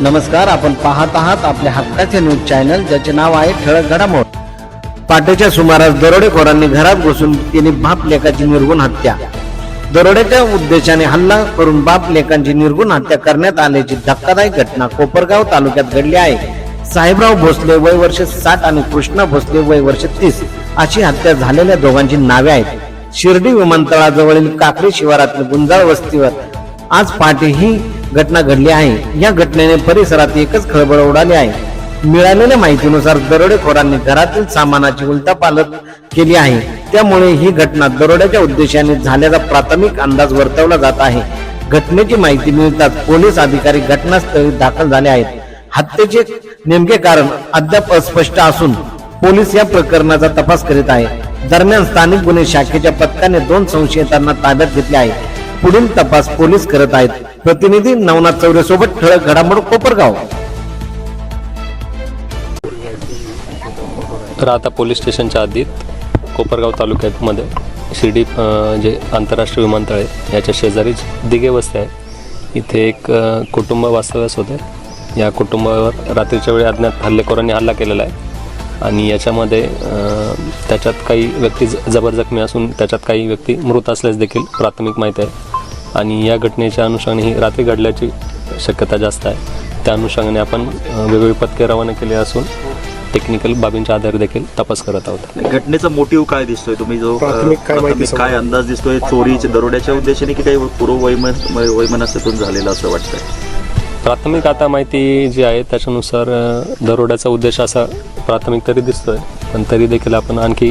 नमस्कार आपण पाहत आहात आपल्या हक्काचे न्यूज चॅनल ज्याचे नाव आहे ठळक घडामोड. पाटेच्या सुमारास दरोडेखोरांनी घरात घुसून तिने बाप लेकाची निर्गुण हत्या. दरोड्याच्या उद्देशाने हल्ला करून बाप लेकांची निर्गुण हत्या करण्यात आल्याची धक्कादायक घटना कोपरगाव तालुक्यात घडली आहे. साहेबराव भोसले वय वर्ष साठ आणि कृष्णा भोसले वय वर्ष तीस अशी हत्या झालेल्या दोघांची नावे आहेत. शिर्डी विमानतळाजवळील काकडी शिवारातील गुंजाळ वस्तीवर आज पहाटे ही घटना घडली आहे. या घटनेने परिसरात एकच खळबळ उडाली आहे. मिळालेल्या माहितीनुसार दरोडेखोरांनी घरातील सामानाची उलटापालट केली आहे. त्यामुळे ही घटना दरोड्याच्या उद्देशाने झाल्याचा प्राथमिक अंदाज वर्तवला जात आहे. घटनेची माहिती मिळताच पोलीस अधिकारी घटनास्थळी दाखल झाले आहेत. हत्येचे नेमके कारण अद्याप अस्पष्ट असून पोलीस या प्रकरणाचा तपास करीत आहे दरम्यान स्थानिक गुन्हे शाखेच्या पथकाने दोन संशयितांना ताब्यात घेतले आहे. पुढील तपास पोलीस करत आहेत. प्रतिनिधी नवनाथ चौरे सोबत ठळक घडामोड कोपरगाव. राहता पोलीस स्टेशनच्या आधीत कोपरगाव तालुक्यामध्ये शिर्डी जे आंतरराष्ट्रीय विमानतळ आहे याच्या शेजारीच दिघे वस्ती आहे. इथे एक कुटुंब वास्तव्यास होते. या कुटुंबावर रात्रीच्या वेळी अज्ञात हल्लेखोरांनी हल्ला केलेला आहे. आणि याच्यामध्ये त्याच्यात काही व्यक्ती जबर जखमी असून त्याच्यात काही व्यक्ती मृत असल्यास देखील प्राथमिक माहिती आहे. आणि या घटनेच्या अनुषंगाने ही रात्री घडल्याची शक्यता जास्त आहे. त्या अनुषंगाने आपण वेगवेगळी पथके रवाना केली असून टेक्निकल बाबींच्या आधारे देखील तपास करत आहोत. घटनेचा मोटिव्ह काय दिसतोय? तुम्ही जो काय अंदाज दिसतोय? चोरीच्या दरोड्याच्या उद्देशाने की काही पूर्व वैमन वैमनस्यातून झालेलं असं वाटतंय? प्राथमिक आता माहिती जी आहे त्याच्यानुसार दरोड्याचा उद्देश असा प्राथमिक तरी दिसतोय. पण तरी देखील आपण आणखी